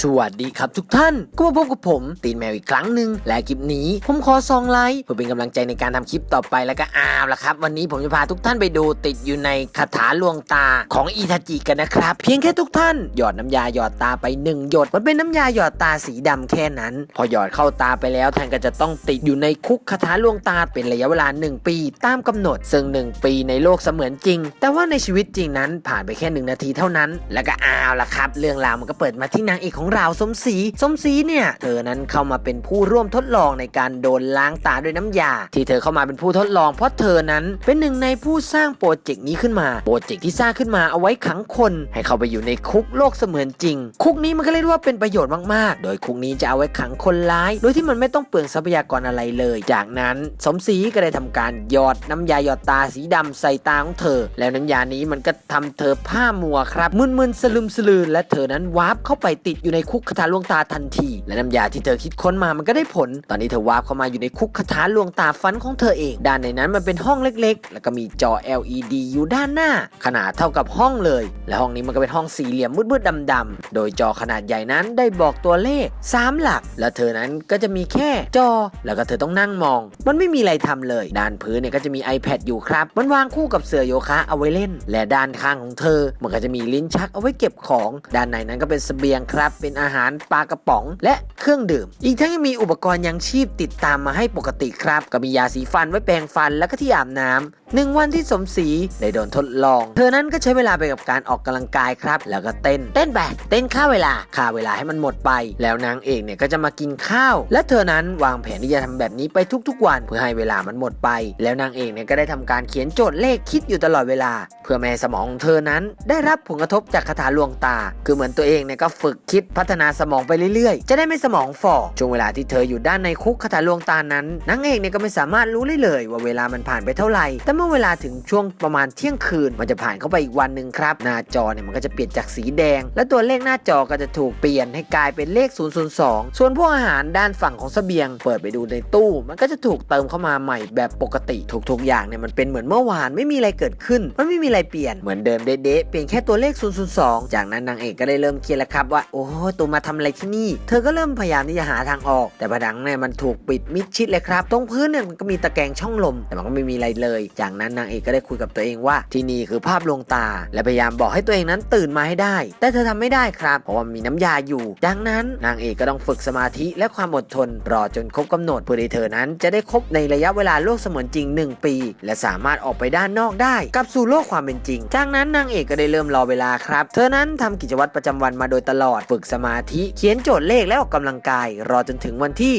สวัสดีครับทุกท่าน ก็มาพบกับผม ตีนแมวอีกครั้งหนึ่งและคลิปนี้ผมขอซองไลค์เพื่อเป็นกำลังใจในการทำคลิปต่อไปแล้วก็อ้าวละครับ วันนี้ผมจะพาทุกท่านไปดูติดอยู่ในคาถาลวงตาของอิทาจิกันนะครับ เพียงแค่ทุกท่านหยอดน้ำยาหยอดตาไปหนึ่งหยด มันเป็นน้ำยาหยอดตาสีดำแค่นั้น พอหยอดเข้าตาไปแล้วท่านก็จะต้องติดอยู่ในคุกคาถาลวงตาเป็นระยะเวลา 1 ปี ตามกำหนด ซึ่ง 1 ปีในโลกเสมือนจริง แต่ว่าในชีวิตจริงนั้นผ่านไปแค่หนึ่งนาทีเท่านั้น แล้วก็อ้าวละครับ เรื่องราวมันก็เปิดมาที่นางเอกของเราสมศรีสมศรีเนี่ยเธอนั้นเข้ามาเป็นผู้ร่วมทดลองในการโดนล้างตาด้วยน้ำยา ที่เธอเข้ามาเป็นผู้ทดลองเพราะเธอนั้นเป็นหนึ่งในผู้สร้างโปรเจกต์นี้ขึ้นมาโปรเจกต์ที่สร้างขึ้นมาเอาไว้ขังคน ให้เข้าไปอยู่ในคุกโลกเสมือนจริง คุกนี้มันก็เรียกว่าเป็นประโยชน์มากๆ โดยคุกนี้จะเอาไว้ขังคนร้าย โดยที่มันไม่ต้องเปลืองทรัพยากรอะไรเลย จากนั้นสมศรีก็ได้ทำการหยอดน้ำยาหยอดตาสีดำใส่ตาของเธอ แล้วน้ำยานี้มันก็ทำเธอผ้ามัวครับมึนๆสลึมสลืนและเธอนั้นวาร์ปเข้าไปติดอยู่ในคุกคาถาลวงตาทันที และน้ำยาที่เธอคิดค้นมามันก็ได้ผล ตอนนี้เธอวาร์ปเข้ามาอยู่ในคุกคาถาลวงตาฟันของเธอเอง ด้านในนั้นมันเป็นห้องเล็ก ๆ แล้วก็มีจอ LED อยู่ด้านหน้า ขนาดเท่ากับห้องเลย และห้องนี้มันก็เป็นห้องสี่เหลี่ยมมืดๆดำๆโดยจอขนาดใหญ่นั้นได้บอกตัวเลข 3 หลัก และเธอนั้นก็จะมีแค่จอ แล้วก็เธอต้องนั่งมอง มันไม่มีอะไรทำเลย ด้านพื้นเนี่ยก็จะมี iPad อยู่ครับ มันวางคู่กับเสื่อโยคะเอาไว้เล่น และด้านข้างของเธอ มันก็จะมีลิ้นชักเอาไว้เก็บของ ด้านในนั้นก็เป็นเสบียงครับเป็นอาหารปลากระป๋อง และเครื่องดื่ม อีกทั้งยังมีอุปกรณ์ยังชีพติดตามมาให้ปกติครับ ก็มียาสีฟันไว้แปรงฟันแล้วก็ที่อาบน้ำหนึ่งวันที่สมศรีได้โดนทดลอง เธอนั้นก็ใช้เวลาไปกับการออกกำลังกายครับ แล้วก็เต้น เต้นไปเต้นค่าเวลาค่าเวลาให้มันหมดไป แล้วนางเอกเนี่ยก็จะมากินข้าว และเธอนั้นวางแผนที่จะทำแบบนี้ไปทุกๆ วัน เพื่อให้เวลามันหมดไป แล้วนางเอกเนี่ยก็ได้ทำการเขียนโจทย์เลขคิดอยู่ตลอดเวลา เพื่อไม่ให้สมองของเธอนั้นได้รับผลกระทบจากคาถาลวงตา คือเหมือนตัวเองเนี่ยก็ฝึกคิดพัฒนาสมองไปเรื่อยๆ จะได้ไม่สมองฝ่อช่วงเวลาที่เธออยู่ด้านในคุกคาถาลวงตานั้นนางเอกเนี่ยก็ไม่สามารถรู้ได้เลย ว่าเวลามันผ่านไปเท่าไหร่ แต่เมื่อเวลาถึงช่วงประมาณเที่ยงคืน มันจะผ่านเข้าไปอีกวันหนึ่งครับ หน้าจอเนี่ยมันก็จะเปลี่ยนจากสีแดง และตัวเลขหน้าจอก็จะถูกเปลี่ยนให้กลายเป็นเลข 002 ส่วนพวกอาหารด้านฝั่งของเสบียง เปิดไปดูในตู้ มันก็จะถูกเติมเข้ามาใหม่แบบปกติทุกๆอย่างเนี่ยมันเป็นเหมือนเมื่อวานไม่มีอะไรเกิดขึ้น มันไม่มีอะไรเปลี่ยนเหมือนเดิมเด๊ะๆเปลี่ยนแค่ตัวเลข 002 จากนั้นนางเอกก็ได้เริ่มเครียดแล้วครับว่าโอ้ตัวมาทำอะไรที่นี่ เธอก็เริ่มพยายามที่จะหาทางออก แต่ผนังเนี่ยมันถูกปิดมิดชิดเลยครับ ตรงพื้นเนี่ยมันก็มีตะแกรงช่องลม แต่มันก็ไม่มีอะไรเลย จากนั้นนางเอกก็ได้คุยกับตัวเองว่า ที่นี่คือภาพลวงตา และพยายามบอกให้ตัวเองนั้นตื่นมาให้ได้ แต่เธอทำไม่ได้ครับ เพราะว่ามีน้ำยาอยู่ ดังนั้นนางเอกก็ต้องฝึกสมาธิและความอดทน รอจนครบกำหนดเพื่อที่เธอนั้นจะได้ครบในระยะเวลาโลกเสมือนจริง 1 ปี และสามารถออกไปด้านนอกได้กลับสู่โลกความเป็นจริง จากนั้นนางเอกก็ได้เริ่มรอเวลาครับ เธอนั้นทำกิจวัตรประจำวันมาโดยตลอดฝึกสมาธิ เขียนโจทย์เลขและออกกำลังกาย รอจนถึงวันที่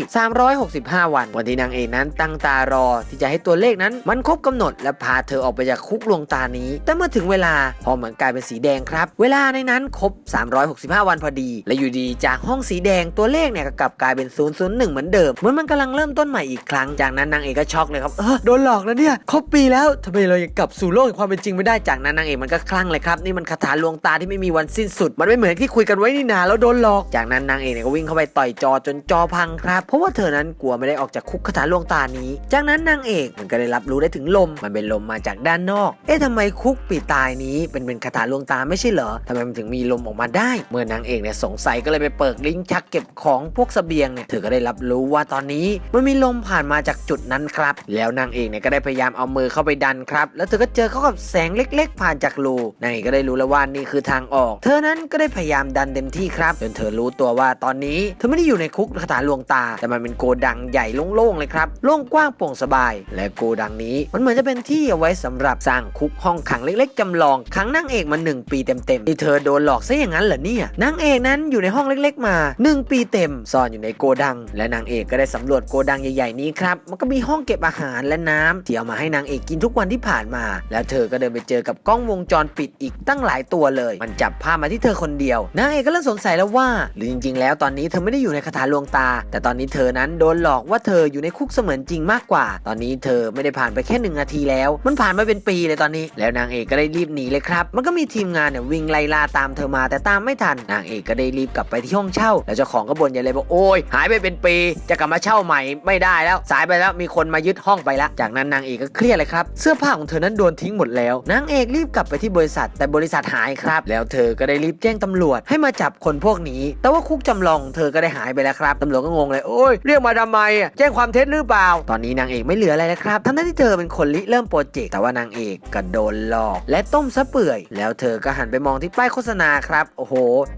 365 วัน วันที่นางเอกนั้นตั้งตารอ ที่จะให้ตัวเลขนั้นมันครบกำหนด และพาเธอออกไปจากคุกลวงตานี้ แต่เมื่อถึงเวลาพอเหมือนกลายเป็นสีแดงครับ เวลาในนั้นครบ 365 วันพอดี และอยู่ดีจากห้องสีแดงตัวเลขเนี่ยก็กลับกลายเป็น 001 เหมือนเดิมเหมือนมันกำลังเริ่มต้นใหม่อีกครั้งจากนั้นนางเอกก็ช็อกเลยครับเออโดนหลอกแล้วเนี่ยครบปีแล้วทำไมเรายังกลับสู่โลกแห่งความเป็นจริงไม่ได้จากนั้นนางเอกมันก็คลั่งเลยครับนี่มันคาถาลวงตาที่ไม่มีวันสิ้นสุด มันไม่เหมือนที่คุยกันไว้นี่นาแล้วโดนหลอก จากนั้นนางเอกเนี่ยก็วิ่งเข้าไปต่อยจอจนจอพังครับ เพราะว่าเธอนั้นกลัวไม่ได้ออกจากคุกคาถาลวงตานี้ จากนั้นนางเอกมันก็ได้รับรู้ได้ถึงลม มันเป็นลมมาจากด้านนอก เอ๊ะทำไมคุกปีตายนี้เป็นเป็นคาถาลวงตาไม่ใช่เหรอทำไมมันถึงมีลมออกมาได้ เมื่อนางเอกเนี่ยสงสัยก็เลยไปเปิดลิงก์ชักเก็บของพวกเสบียงเนี่ยเธอก็ได้รับรู้ว่าตอนนี้มันมีลมผ่านมาจากจุดนั้นครับ แล้วนางเอกเนี่ยก็ได้พยายามเอามือเข้าไปดันครับ แล้วเธอก็เจอเข้ากับแสงเล็ก ๆ ผ่านจากรูนางเอกก็ได้รู้แล้วว่านี่คือทางออก เธอนั้นก็ได้พยายามดันเต็มที่ครับ จนเธอรู้ตัวว่าตอนนี้เธอไม่ได้อยู่ในคุกคาถาลวงตา แต่มันเป็นโกดังใหญ่โล่งๆเลยครับโล่งกว้างโปร่งสบาย และโกดังนี้ มันเหมือนจะเป็นที่เอาไว้สำหรับสร้างคุกห้องขังเล็กๆจำลองขังนางเอกมาหนึ่งปีเต็มๆที่เธอโดนหลอกซะอย่างนั้นเหรอเนี่ยนางเอกนั้นอยู่ในห้องเล็ก ๆ มา 1 ปีเต็มซ่อนอยู่ในโกดัง และนางเอกก็ได้สำรวจโกดังใหญ่ๆนี้ครับมันก็มีห้องเก็บอาหารและน้ำที่เอามาให้นางเอกกินทุกวันที่ผ่านมา แล้วเธอก็เดินไปเจอกับกล้องวงจรปิดอีกตั้งหลายตัวเลย มันจับภาพมาที่เธอคนเดียวนางเอกก็เริ่มสงสัยแล้วว่า หรือจริง ๆ แล้วตอนนี้เธอไม่ได้อยู่ในคาถาลวงตา แต่ตอนนี้เธอนั้นโดนหลอกว่าเธออยู่ในคุกเสมือนจริงมากกว่า ตอนนี้เธอไม่ได้ผ่านไปแค่หนึ่งนาทีแล้ว มันผ่านมาเป็นปีเลยตอนนี้ แล้วนางเอกก็ได้รีบหนีเลยครับ มันก็มีทีมงานเนี่ยวิ่งไล่ล่าตามเธอมาแต่ตามไม่ทันนางเอกก็ได้รีบกลับไปที่ห้องเช่า แล้วเจ้าของก็บ่นใหญ่เลยบอกโอ้ยหายไปเป็นปี จะกลับมาเช่าใหม่ไม่ได้แล้วสายไปแล้วมีคนมายึดห้องไปแล้วจากนั้นนางเอกก็เครียดเลยครับเสื้อผ้าของเธอนั้นโดนทิ้งหมดแล้วนางเอกรีบกลับไปที่บริษัท แต่บริษัทหายครับ แล้วเธอก็ได้รีบแจ้งตำรวจให้มาจับคนพวกนี้ แต่ว่าคุกจำลองเธอก็ได้หายไปแล้วครับตำรวจก็งงเลยโอ้ยเรียกมาทำไมอะแจ้งความเท็จหรือเปล่า ตอนนี้นางเอกไม่เหลืออะไรแล้วครับทั้งที่เธอเป็นคนริเริ่มโปรเจกต์แต่ว่านางเอกก็โดนหลอก และต้มซะเปื่อย แล้วเธอก็หันไปมองที่ป้ายโฆษณาครับโอ้โห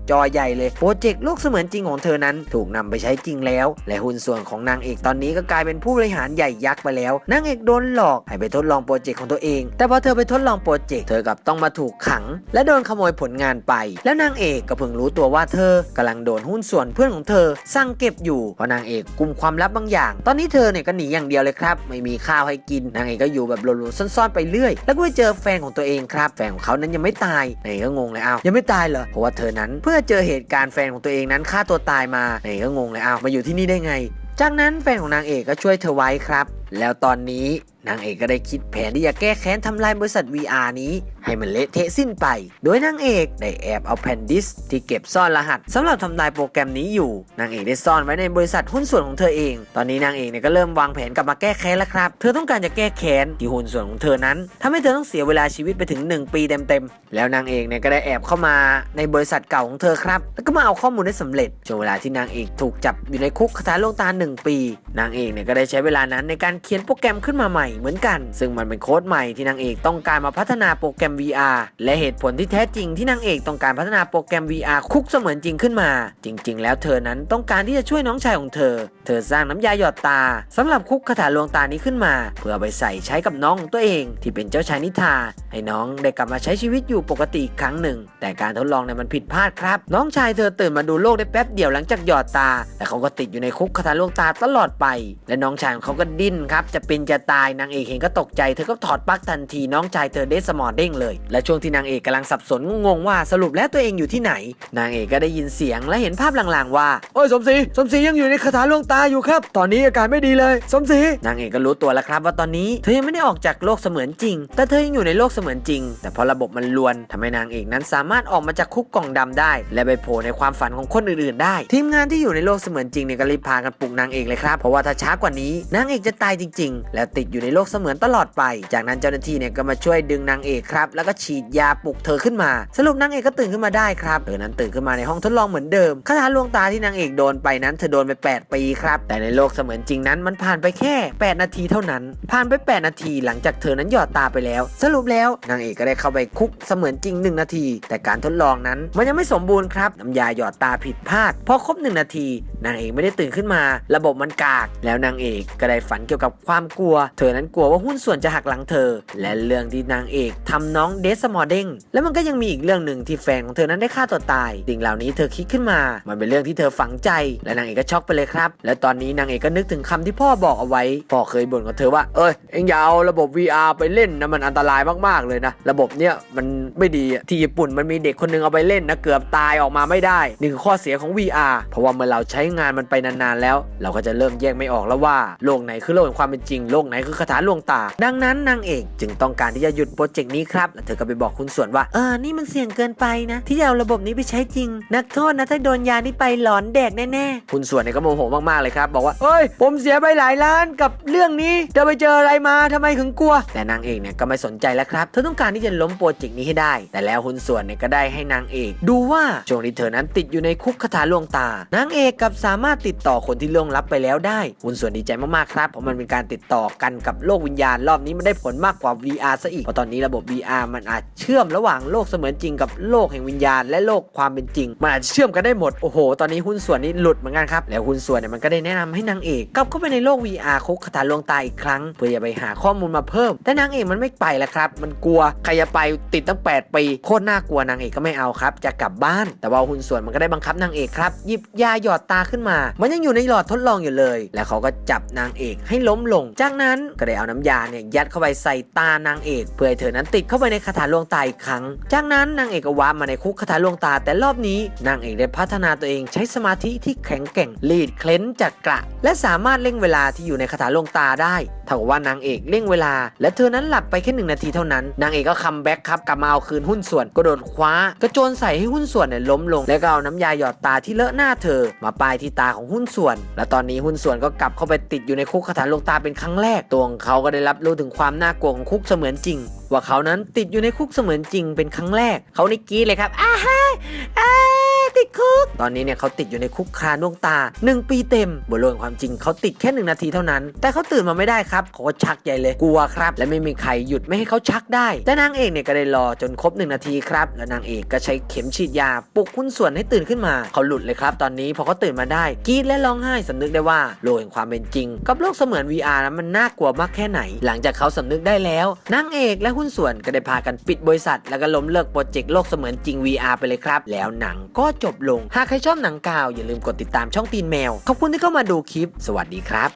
จอใหญ่เลยโปรเจกต์โลกเสมือนจริงของเธอนั้นถูกนำไปใช้จริงแล้ว และหุ้นส่วนของนางเอกตอนนี้ก็กลายเป็นผู้บริหารใหญ่ยักษ์ไปแล้วนางเอกโดนหลอกให้ไปทดลองโปรเจกต์ของตัวเอง แต่พอเธอไปทดลองโปรเจกต์เธอกลับต้องมาถูกขัง และโดนขโมยผลงานไป แล้วนางเอกก็เพิ่งรู้ตัวว่าเธอกำลังโดนหุ้นส่วนเพื่อนของเธอสั่งเก็บอยู่เพราะนางเอกกุมความลับบางอย่าง ตอนนี้เธอเนี่ยก็หนีอย่างเดียวเลยครับ ไม่มีข้าวให้กินนางเอกก็อยู่แบบหลบๆซ่อนๆไปเรื่อย แล้วก็ไปเจอแฟนของตัวเองครับแฟนของเขานั้นยังไม่ตายนางเอกก็งงเลยอ้าวยังไม่ตายเหรอเพราะว่าเธอนั้นเพื่อเจอเหตุการณ์แฟนของตัวเองนั้นฆ่าตัวตายมานางเอกก็งงเลยอ้าวมาอยู่ที่นี่ได้ไงจากนั้นแฟนของนางเอกก็ช่วยเธอไว้ครับ แล้วตอนนี้นางเอกก็ได้คิดแผนที่จะแก้แค้นทำลายบริษัท VR นี้ ให้มันเละเทะสิ้นไป โดยนางเอกได้แอบเอาแผ่นดิสก์ที่เก็บซ่อนรหัสสำหรับทำลายโปรแกรมนี้อยู่ นางเอกได้ซ่อนไว้ในบริษัทหุ้นส่วนของเธอเอง ตอนนี้นางเอกเนี่ยก็เริ่มวางแผนกลับมาแก้แค้นแล้วครับ เธอต้องการจะแก้แค้นที่หุ้นส่วนของเธอนั้นทำให้เธอต้องเสียเวลาชีวิตไปถึง 1 ปีเต็มๆ แล้วนางเอกเนี่ยก็ได้แอบเข้ามาในบริษัทเก่าของเธอครับ แล้วก็มาเอาข้อมูลได้สำเร็จช่วงเวลาที่นางเอกถูกจับอยู่ในคุกคาถาโลงตา1ปี นางเอกเนี่ยก็ได้ใช้เวลานั้นในการเขียนโปรแกรมขึ้นมาใหม่เหมือนกัน ซึ่งมันเป็นโค้ดใหม่ที่นางเอกต้องการมาพัฒนาโปรแกรม VR และเหตุผลที่แท้จริงที่นางเอกต้องการพัฒนาโปรแกรม VR คุกเสมือนจริงขึ้นมา จริง ๆ แล้วเธอนั้นต้องการที่จะช่วยน้องชายของเธอ เธอสร้างน้ำยาหยอดตาสำหรับคุกคาถาลวงตานี้ขึ้นมา เพื่อไปใส่ใช้กับน้องของตัวเอง ที่เป็นเจ้าชายนิทา ให้น้องได้กลับมาใช้ชีวิตอยู่ปกติอีกครั้งหนึ่ง แต่การทดลองเนี่ยมันผิดพลาดครับ น้องชายเธอตื่นมาดูโลกได้แป๊บเดียวหลังจากหยอดตา แต่เขาก็ติดอยู่ในคุกคาถาลวงตาตลอดไป และน้องชายของเขาก็ดิ้นครับจะเป็นจะตายนางเอกเห็นก็ตกใจเธอก็ถอดปลั๊กทันทีน้องชายเธอเดสมอร์เด้งเลย และช่วงที่นางเอกกำลังสับสนงงว่าสรุปแล้วตัวเองอยู่ที่ไหน นางเอกก็ได้ยินเสียงและเห็นภาพลางๆว่าโอ้ยสมศรีสมศรียังอยู่ในคาถาลวงตาอยู่ครับ ตอนนี้อาการไม่ดีเลย สมศรีนางเอกก็รู้ตัวแล้วครับว่าตอนนี้เธอยังไม่ได้ออกจากโลกเสมือนจริง แต่เธอยังอยู่ในโลกเสมือนจริง แต่เพราะระบบมันลวนทำให้นางเอกนั้นสามารถออกมาจากคุกกล่องดำได้ และไปโผล่ในความฝันของคนอื่นๆ ได้ ทีมงานที่อยู่ในโลกเสมือนจริงเนี่ยก็รีบพากันปลุกนางเอกเลยครับเพราะว่าถ้าช้ากว่านี้นางเอกจะตายจริง ๆ แล้วติดอยู่ในโลกเสมือนตลอดไป จากนั้นเจ้าหน้าที่เนี่ยก็มาช่วยดึงนางเอกครับ แล้วก็ฉีดยาปลุกเธอขึ้นมา สรุปนางเอกก็ตื่นขึ้นมาได้ครับเธอนั้นตื่นขึ้นมาในห้องทดลองเหมือนเดิมคาถาลวงตาที่นางเอกโดนไปนั้นเธอโดนไป 8 ปีครับ แต่ในโลกเสมือนจริงนั้นมันผ่านไปแค่ 8 นาทีเท่านั้น ผ่านไป 8 นาทีหลังจากเธอนั้นหยอดตาไปแล้ว สรุปแล้วนางเอกก็ได้เข้าไปคุกเสมือนจริง 1 นาที แต่การทดลองนั้นมันยังไม่สมบูรณ์ครับน้ำยาหยอดตาผิดพลาดพอครบ 1 นาที นางเอกไม่ได้ตื่นขึ้นมา ระบบมันกาก แล้วนางเอกก็ได้ฝันเกี่ยวกับความกลัว เธอนั้นกลัวว่าหุ้นส่วนจะหักหลังเธอ และเรื่องที่นางเอกทำน้องเดสมอร์เด้งแล้วมันก็ยังมีอีกเรื่องหนึ่งที่แฟนของเธอนั้นได้ฆ่าตัวตายสิ่งเหล่านี้เธอคิดขึ้นมา มันเป็นเรื่องที่เธอฝังใจ และนางเอกก็ช็อกไปเลยครับ และตอนนี้นางเอกก็นึกถึงคำที่พ่อบอกเอาไว้พ่อเคยบ่นกับเธอว่าเอ้ยเอ็งอย่าเอาระบบ VR ไปเล่นนะมันอันตรายมากๆเลยนะระบบเนี้ยมันไม่ดีที่ญี่ปุ่นมันมีเด็กคนหนึงเอาไปเล่นนะเกือบตายออกมาไม่ได้นี่คือข้อเสียของ VR เพราะว่าเมื่อเราใช้งานมันไปนานๆแล้ว เราก็จะเริ่มแยกไม่ออกแล้วว่าโลกไหนคือโลกแห่งความเป็นจริงโลกไหนคือคาถาลวงตา ดังนั้นนางเอกจึงต้องการที่จะหยุดโปรเจกต์นี้ครับแล้วเธอก็ไปบอกคุณส่วนว่าเออนี่มันเสี่ยงเกินไปนะ ที่จะเอาระบบนี้ไปใช้จริง นักโทษนะถ้าโดนยานี้ไปหลอนแดกแน่ๆคุณส่วนเนี่ยก็โมโหมากๆเลยครับบอกว่าเฮ้ยผมเสียไปหลายล้านกับเรื่องนี้จะไปเจออะไรมาทำไมถึงกลัว แต่นางเอกเนี่ยก็ไม่สนใจแล้วครับเธอต้องการที่จะล้มโปรเจกต์นี้ให้ได้ แต่แล้วหุ้นส่วนเนี่ยก็ได้ให้นางเอก ดูว่าช่วงที่เธอนั้นติดอยู่ในคุกคาถาลวงตานางเอกกลับสามารถติดต่อคนที่ล่วงลับไปแล้วได้หุ้นส่วนดีใจมากๆครับเพราะมันเป็นการติดต่อกันกับโลกวิญญาณรอบนี้มันได้ผลมากกว่า VR ซะอีกเพราะตอนนี้ระบบ VR มันอาจเชื่อมระหว่างโลกเสมือนจริงกับโลกแห่งวิญญาณ และโลกความเป็นจริงมันอาจจะเชื่อมกันได้หมดโอ้โห ตอนนี้หุ้นส่วนนี้หลุดเหมือนกันครับแล้วหุ้นส่วนเนี่ยมันก็ได้แนะนำให้นางเอกกลับเข้าไปในโลก VR คุกคาถาลวงตาอีกครั้ง เพื่อจะไปหาข้อมูลมาเพิ่ม แต่นางเอกมันไม่ไปแล้วครับ มันกลัวใครจะไปติดตั้ง 8 ปีโคตรน่ากลัวนางเอกก็ไม่เอาครับ จะกลับบ้าน แต่ว่าหุ้นส่วนมันก็ได้บังคับนางเอกครับหยิบยาหยอดตาขึ้นมา มันยังอยู่ในหลอดทดลองอยู่เลย แล้วเขาก็จับนางเอกให้ล้มลง จากนั้นก็ได้เอาน้ำยาเนี่ยยัดเข้าไปใส่ตานางเอก เพื่อให้เธอนั้นติดเข้าไปในคาถาลวงตาอีกครั้ง จากนั้นนางเอกก็ว้ามาในคุกคาถาลวงตา แต่รอบนี้นางเอกได้พัฒนาตัวเองใช้สมาธิที่แข็งแกร่งลีดเคล้นจากกระและสามารถเร่งเวลาที่อยู่ในคาถาลวงตาได้เท่ากับว่านางเอกเร่งเวลา และเธอนั้นหลับไปแค่หนึ่งนาทีเท่านั้น นางเอกก็คัมแบ็กครับกลับมาเอาคืนหุ้นส่วนกระโดดคว้ากระโจนใส่ให้หุ้นส่วนเนี่ยล้มลง แล้วก็เอาน้ำยาหยอดตาที่เลอะหน้าเธอ มาป้ายที่ตาของหุ้นส่วน และตอนนี้หุ้นส่วนก็กลับเข้าไปติดอยู่ในคุกคาถาลวงตาเป็นครั้งแรกตัวของเขาก็ได้รับรู้ถึงความน่ากลัวของคุกเสมือนจริง ว่าเขานั้นติดอยู่ในคุกเสมือนจริงเป็นครั้งแรก เขานี่กรีดเลยครับอ้าฮ่าอ้า ติดคุก ตอนนี้เนี่ยเขาติดอยู่ในคุกคาดวงตา 1 ปีเต็มบนโลกความจริงเขาติดแค่ 1 นาทีเท่านั้น แต่เขาตื่นมาไม่ได้ครับเขาก็ชักใหญ่เลยกลัวครับ และไม่มีใครหยุดไม่ให้เขาชักได้ แต่นางเอกเนี่ยก็ได้รอจนครบ 1 นาทีครับ แล้วนางเอกก็ใช้เข็มฉีดยาปลุกหุ้นส่วนให้ตื่นขึ้นมาเขาหลุดเลยครับ ตอนนี้พอเขาตื่นมาได้กรีดและร้องไห้สำนึกได้ว่าโลกแห่งความเป็นจริง กับโลกเสมือน VR นั้นมันน่ากลัวมากแค่ไหน หลังจากเขาสำนึกได้แล้วนางเอกและหุ้นส่วนก็ได้พากันปิดบริษัท แล้วก็ล้มเลิกโปรเจกต์โลกเสมือนจริง VR ไปเลยครับ แล้วหนังก็จบลง หากใครชอบหนังกาวอย่าลืมกดติดตามช่องตีนแมว ขอบคุณที่เข้ามาดูคลิป สวัสดีครับ